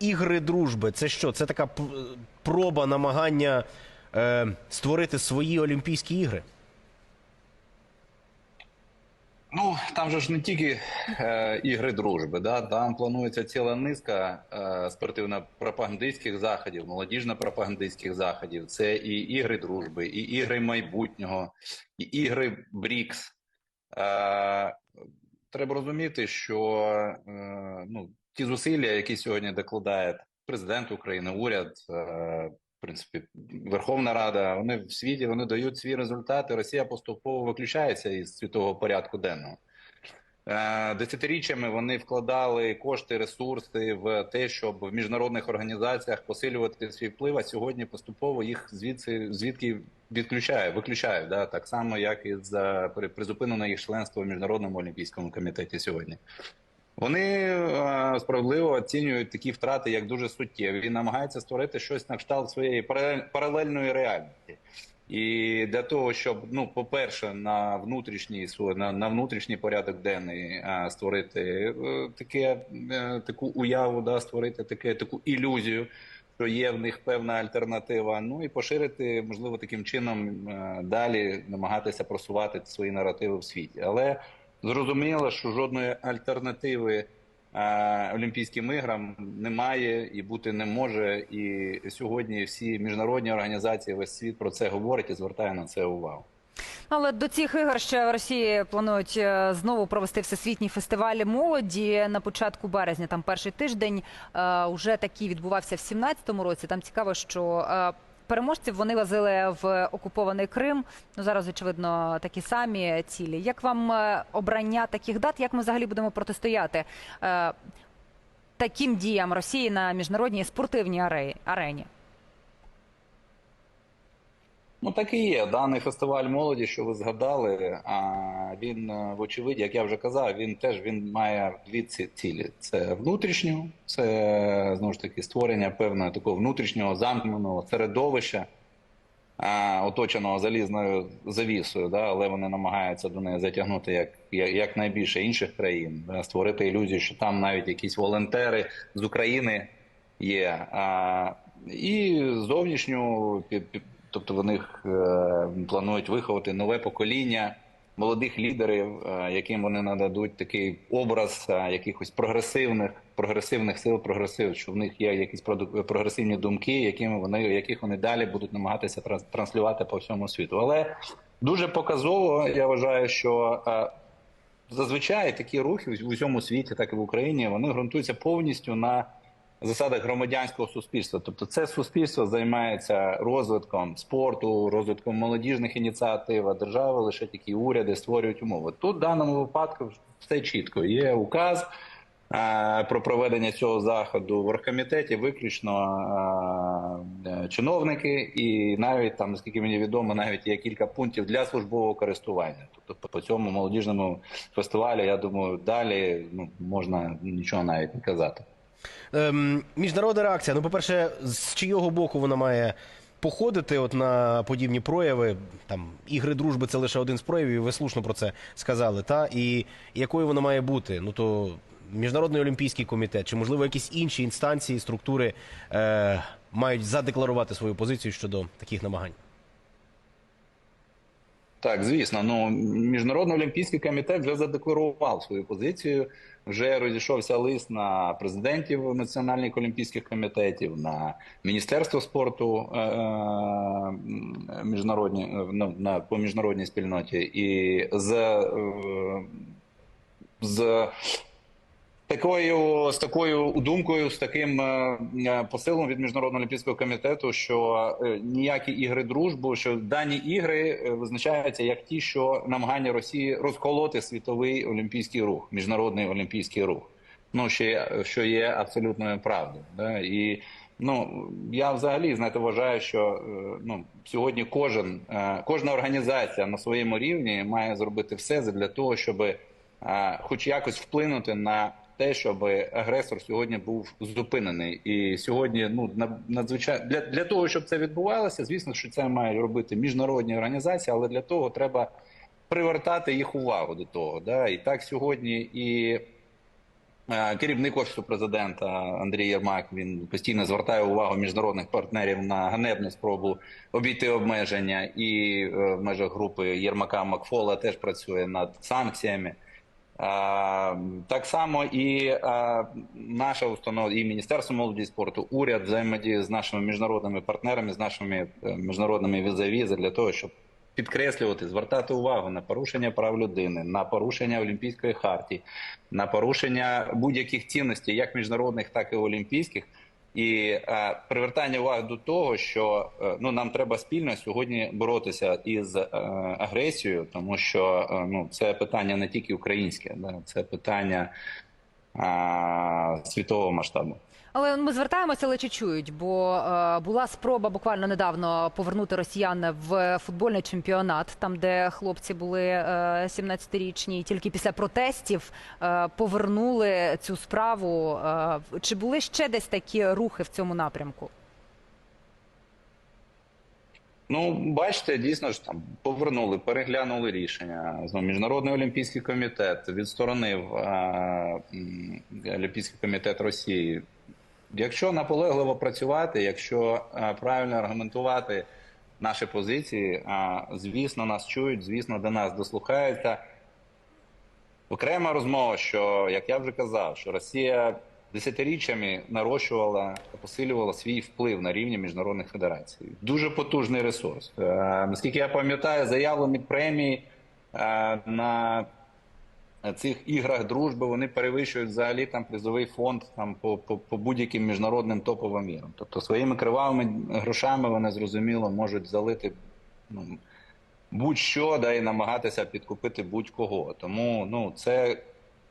ігри дружби. Це що? Це така проба намагання е, створити свої Олімпійські ігри. Ну там же ж не тільки е, ігри дружби, да там планується ціла низка е, спортивно-пропагандистських заходів, молодіжно-пропагандистських заходів. Це і ігри дружби, і ігри майбутнього, і ігри БРІКС. Е, треба розуміти, що е, ну, ті зусилля, які сьогодні докладає президент України, уряд, е, в принципі, Верховна Рада, вони в світі вони дають свої результати. Росія поступово виключається із світового порядку денного. Е, Десятиріччями вони вкладали кошти, ресурси в те, щоб в міжнародних організаціях посилювати свій вплив. А сьогодні поступово їх звідси звідки відключає, виключає, да так само, як і за при- призупинено їх членство в міжнародному олімпійському комітеті сьогодні. Вони е, справедливо оцінюють такі втрати як дуже суттєві і намагаються створити щось на кшталт своєї паралельної реальності. І для того, щоб ну, по-перше, на внутрішній на, на внутрішній порядок денний е, створити е, таке, е, таку уяву, да, створити таке, таку ілюзію, що є в них певна альтернатива. Ну і поширити, можливо, таким чином е, далі намагатися просувати свої наративи в світі. Але зрозуміло, що жодної альтернативи Олімпійським іграм немає і бути не може. І сьогодні всі міжнародні організації, весь світ про це говорить і звертає на це увагу. Але до цих ігор ще в Росії планують е, знову провести всесвітній фестиваль молоді на початку березня. Там перший тиждень е, уже такий відбувався в 17-му році. Там цікаво, що е, переможців вони возили в окупований Крим. Ну зараз очевидно такі самі цілі. Як вам е, обрання таких дат? Як ми взагалі будемо протистояти е, таким діям Росії на міжнародній спортивній арені? Ну так і є. Даний фестиваль молоді, що ви згадали. Він, е, вочевидь, як я вже казав, він теж він має дві ці- цілі: це внутрішню, це знову ж таки створення певного такого внутрішнього замкненого середовища, оточеного залізною завісою, да, але вони намагаються до неї затягнути як, як, найбільше інших країн, да, створити ілюзію, що там навіть якісь волонтери з України є. А, і зовнішню, тобто вони е, планують виховати нове покоління молодих лідерів, е, яким вони нададуть такий образ е, якихось прогресивних, прогресивних сил, прогресив, що в них є якісь прогресивні думки, якими вони, яких вони далі будуть намагатися транс- транслювати по всьому світу. Але дуже показово, я вважаю, що зазвичай такі рухи в усьому світі, так і в Україні, вони ґрунтуються повністю на засадах громадянського суспільства. Тобто, це суспільство займається розвитком спорту, розвитком молодіжних ініціатив. а Держава лише такі уряди створюють умови. Тут в даному випадку все чітко. Є указ. е, Про проведення цього заходу в оргкомітеті виключно е, е, чиновники, і навіть там, наскільки мені відомо, навіть є кілька пунктів для службового користування. Тобто по цьому молодіжному фестивалю, я думаю, далі ну можна нічого навіть не казати. Ем, міжнародна реакція. Ну, по-перше, з чийого боку вона має походити от на подібні прояви? Там ігри дружби це лише один з проявів, ви слушно про це сказали. Та і якою вона має бути? Ну то Міжнародний олімпійський комітет, чи можливо якісь інші інстанції, структури е, мають задекларувати свою позицію щодо таких намагань? Так, звісно, ну міжнародний олімпійський комітет вже задекларував свою позицію. Вже розійшовся лист на президентів національних олімпійських комітетів, на міністерство спорту е, е, міжнародні е, ну, на по міжнародній спільноті, і з, е, з такою з такою думкою, з таким е, е, посилом від міжнародного олімпійського комітету, що е, ніякі ігри дружбу, що дані ігри визначаються як ті, що намагання Росії розколоти світовий олімпійський рух, міжнародний олімпійський рух. Ну є, що є абсолютною правдою. Да? І ну я взагалі знаєте, вважаю, що ну сьогодні кожен кожна організація на своєму рівні має зробити все для того, щоб хоч якось вплинути на те, щоб агресор сьогодні був зупинений, і сьогодні ну на- надзвичайно для, для того, щоб це відбувалося, звісно, що це мають робити міжнародні організації, але для того треба привертати їх увагу до того. Да? І так сьогодні і Е, Керівник офісу президента Андрій Єрмак він постійно звертає увагу міжнародних партнерів на ганебну спробу обійти обмеження, і е, в межах групи Єрмака Макфола теж працює над санкціями. Так само і наша установа, і Міністерство молоді і спорту, уряд взаємодіє з нашими міжнародними партнерами, з нашими е, міжнародними візавізи для того, щоб підкреслювати, звертати увагу на порушення прав людини, на порушення Олімпійської хартії, на порушення будь-яких цінностей, як міжнародних, так і олімпійських. І е, привертання уваги до того, що е, ну нам треба спільно сьогодні боротися із е, агресією, тому що е, ну це питання не тільки українське, да, це питання е, світового масштабу. Але ми звертаємося, але чи чують? Бо е, була спроба буквально недавно повернути росіян в футбольний чемпіонат, там де хлопці були е, 17-річні, і тільки після протестів е, повернули цю справу. Е, чи були ще десь такі рухи в цьому напрямку? Ну, бачите, дійсно ж там повернули, переглянули рішення. Знову міжнародний олімпійський комітет відсторонив е, Олімпійський комітет Росії. Якщо наполегливо працювати, якщо е, правильно аргументувати наші позиції, е, звісно, нас чують, звісно, до нас дослухаються. Окрема розмова, що як я вже казав, що Росія десятиріччями нарощувала та посилювала свій вплив на рівні міжнародних федерацій. Дуже потужний ресурс. Е, наскільки я пам'ятаю, заявлені премії на цих іграх дружби вони перевищують взагалі там призовий фонд там по, по, по будь-яким міжнародним топовим іграм. Тобто своїми кривавими грошами вони зрозуміло можуть залити ну, будь-що да, і намагатися підкупити будь-кого. Тому ну, це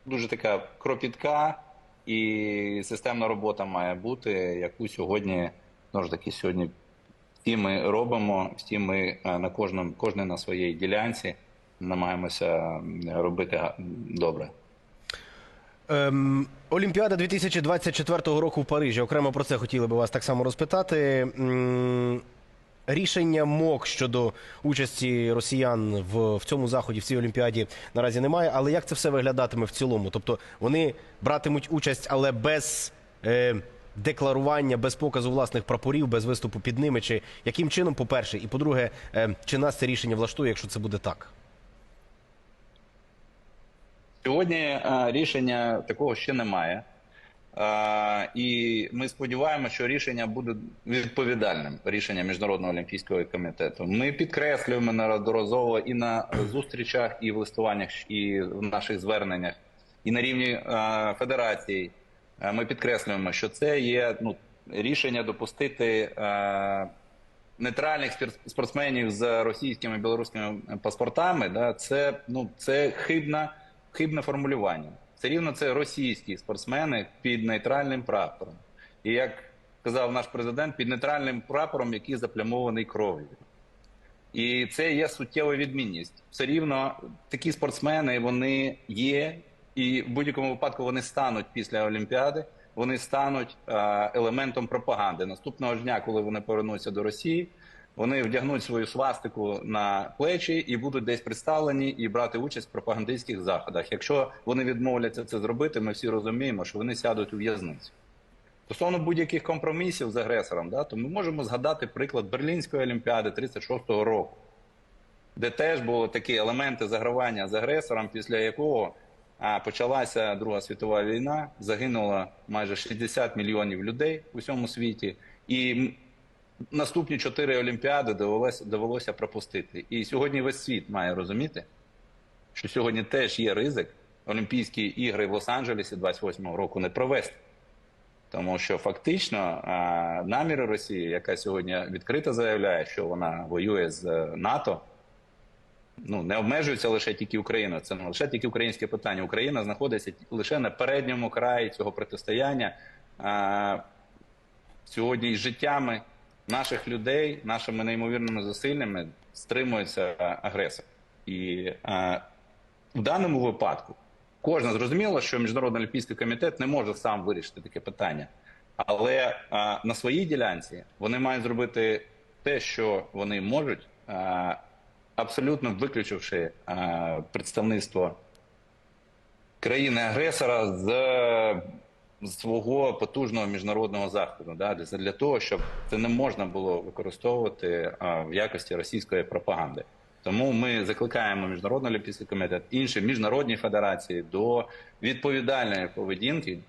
дуже така кропітка і системна робота має бути, яку сьогодні, знову ж таки, сьогодні всі ми робимо, всі ми е, на кожному, кожен на своїй ділянці намагаємося робити добре. Ем, Олімпіада 2024 року в Парижі. Окремо про це хотіли би вас так само розпитати. Рішення МОК щодо участі росіян в, в цьому заході, в цій олімпіаді наразі немає. Але як це все виглядатиме в цілому? Тобто вони братимуть участь, але без е, декларування, без показу власних прапорів, без виступу під ними. Чи яким чином, по-перше, і по-друге, е, чи нас це рішення влаштує, якщо це буде так? Сьогодні е, рішення такого ще немає. Е, І ми сподіваємося, що рішення буде відповідальним рішення Міжнародного олімпійського комітету. Ми підкреслюємо неодноразово і на зустрічах, і в листуваннях, і в наших зверненнях, і на рівні е, федерацій. Е, Ми підкреслюємо, що це є ну, рішення допустити нейтральних спортсменів з російськими і білоруськими паспортами. Да, це ну це хибна, хибне формулювання. Все рівно це російські спортсмени під нейтральним прапором. І як казав наш президент, під нейтральним прапором, який заплямований кров'ю. І це є суттєва відмінність. Все рівно такі спортсмени вони є, і в будь-якому випадку вони стануть після Олімпіади. Вони стануть е, елементом пропаганди. Наступного ж дня, коли вони повернуться до Росії, вони вдягнуть свою свастику на плечі і будуть десь представлені і брати участь в пропагандистських заходах. Якщо вони відмовляться це зробити, ми всі розуміємо, що вони сядуть у в'язницю. Стосовно будь-яких компромісів з агресором, да, то ми можемо згадати приклад Берлінської олімпіади 36-го року, де теж були такі елементи загравання з агресором, після якого а, почалася Друга світова війна, загинуло майже 60 мільйонів людей у всьому світі, і наступні чотири олімпіади довелося, довелося пропустити. І сьогодні весь світ має розуміти, що сьогодні теж є ризик Олімпійські ігри в Лос-Анджелесі 28-го року не провести. Тому що фактично наміри Росії, яка сьогодні відкрито заявляє, що вона воює з е, НАТО, ну не обмежується лише тільки Україною. Це не лише тільки українське питання. Україна знаходиться лише на передньому краї цього протистояння сьогодні із життями наших людей, нашими неймовірними зусиллями стримується агресор. І а, в даному випадку кожна зрозуміло, що міжнародний олімпійський комітет не може сам вирішити таке питання, але а, на своїй ділянці вони мають зробити те, що вони можуть, а, абсолютно виключивши а, представництво країни-агресора з е, свого потужного міжнародного заходу. Да? Для- Для того, щоб це не можна було використовувати а, в якості російської пропаганди. Тому ми закликаємо Міжнародний олімпійський комітет, інші міжнародні федерації до відповідальної поведінки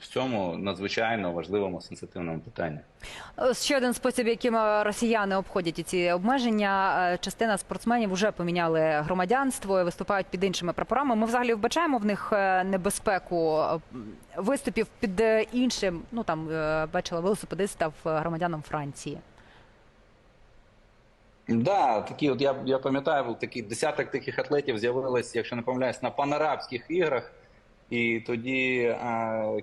в цьому надзвичайно важливому сенситивному питанні. Е, Ще один спосіб, яким е, росіяни обходять ці обмеження. е, Частина спортсменів вже поміняли громадянство і виступають під іншими прапорами. Ми взагалі вбачаємо в них е, небезпеку е, виступів під е, іншим. Ну там е, бачила велосипедиста в е, громадянам Франції. Да, такі от я, я пам'ятаю, був такий десяток таких атлетів з'явилось, якщо не помиляюсь, на панарабських іграх. І тоді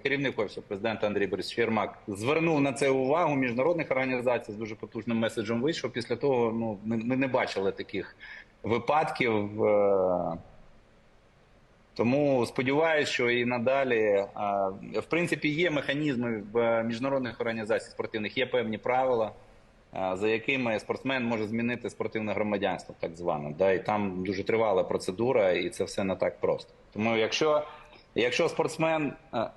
керівник офісу президента Андрій Борисович Єрмак звернув на це увагу міжнародних організацій з дуже потужним меседжем вийшов. Після того ну, ми, не бачили таких випадків. Е, тому сподіваюся, що і надалі, е, в принципі, є механізми в міжнародних організацій спортивних, є певні правила е, за якими спортсмен може змінити спортивне громадянство, так зване. І там дуже тривала процедура, і це все не так просто. Тому якщо, якщо спортсмен е,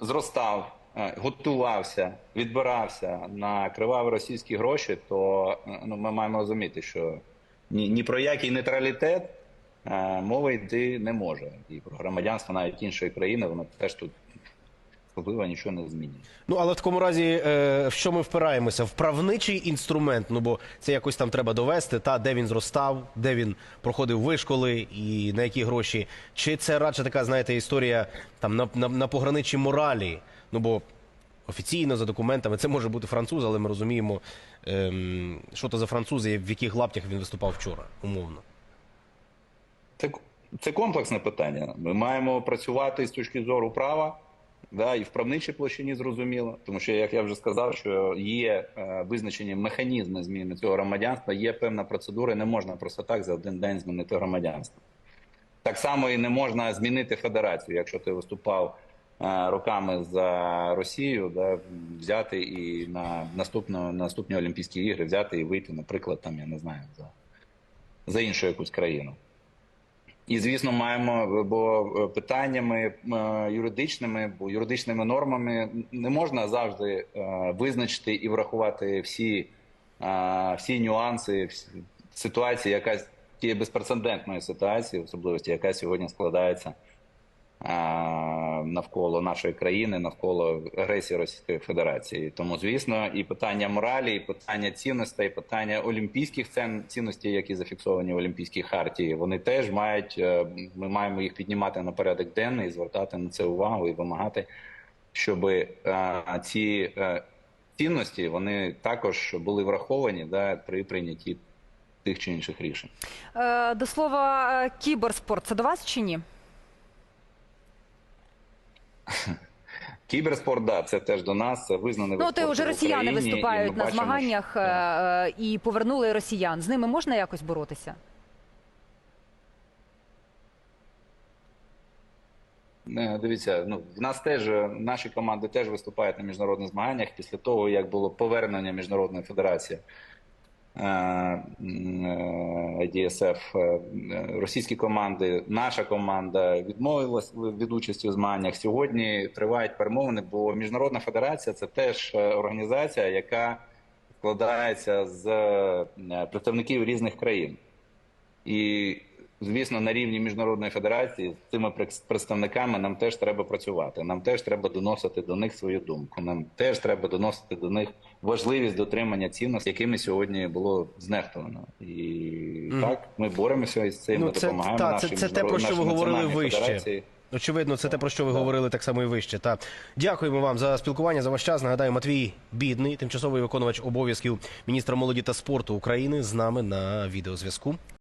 зростав, е, готувався, відбирався на криваві російські гроші, то е, ну, ми маємо розуміти, що ні, ні про який нейтралітет мови йти не може. І про громадянство навіть іншої країни, воно теж тут особливо нічого не змінює. Ну але в такому разі, е, в що ми впираємося? В правничий інструмент, ну бо це якось там треба довести, та де він зростав, де він проходив вишколи і на які гроші. Чи це радше така, знаєте, історія там на, на, на пограничі моралі? Ну бо офіційно за документами це може бути француз, але ми розуміємо, ем, що то за французи, в яких лаптях він виступав вчора, умовно. Це, це комплексне питання. Ми маємо працювати з точки зору права, да, і в правничій площині зрозуміло. Тому що, як я вже сказав, що є е, визначені механізми зміни цього громадянства, є певна процедура, і не можна просто так за один день змінити громадянство. Так само і не можна змінити федерацію, якщо ти виступав е, роками за Росію, да, взяти і на наступну, наступні Олімпійські ігри взяти і вийти, наприклад, там, я не знаю, за, за іншу якусь країну. І звісно, маємо бо е, питаннями е, юридичними, бо юридичними нормами не можна завжди е, визначити і врахувати всі, е, всі нюанси ситуації, яка тієї безпрецедентної ситуації, особливості, яка сьогодні складається е, навколо нашої країни, навколо агресії Російської Федерації. Тому, звісно, і питання моралі, і питання цінностей, і питання олімпійських цінностей, які зафіксовані в Олімпійській хартії, вони теж мають. е, Ми маємо їх піднімати на порядок денний, звертати на це увагу і вимагати, щоб е, ці е, цінності вони також були враховані да, при прийнятті тих чи інших рішень. До слова, кіберспорт це до вас чи ні? Кіберспорт, да, це теж до нас визнаний Ну, ти вже росіяни Україні, виступають на бачимо, змаганнях що- е, і повернули росіян. З ними можна якось боротися? Е, Дивіться, ну в нас теж наші команди теж виступають на міжнародних змаганнях після того, як було повернення міжнародної федерації е, е, IDSF. е, Російські команди, наша команда відмовилась від участі у змаганнях. Сьогодні тривають перемовини, бо міжнародна федерація це теж організація, яка складається з представників різних країн. І, звісно, на рівні міжнародної федерації з цими пред- представниками нам теж треба працювати. Нам теж треба доносити до них свою думку. Нам теж треба доносити до них важливість дотримання цінностей, якими сьогодні було знехтовано. І так ми боремося із цим. Ну, ми це- допомагаємо та, це- нашій це те, про що ви говорили вище. федерації. Очевидно, це те, про що ви говорили так само і вище. Та дякуємо вам за спілкування за ваш час. Нагадаю, Матвій Бідний, тимчасовий виконувач обов'язків міністра молоді та спорту України, з нами на відеозв'язку.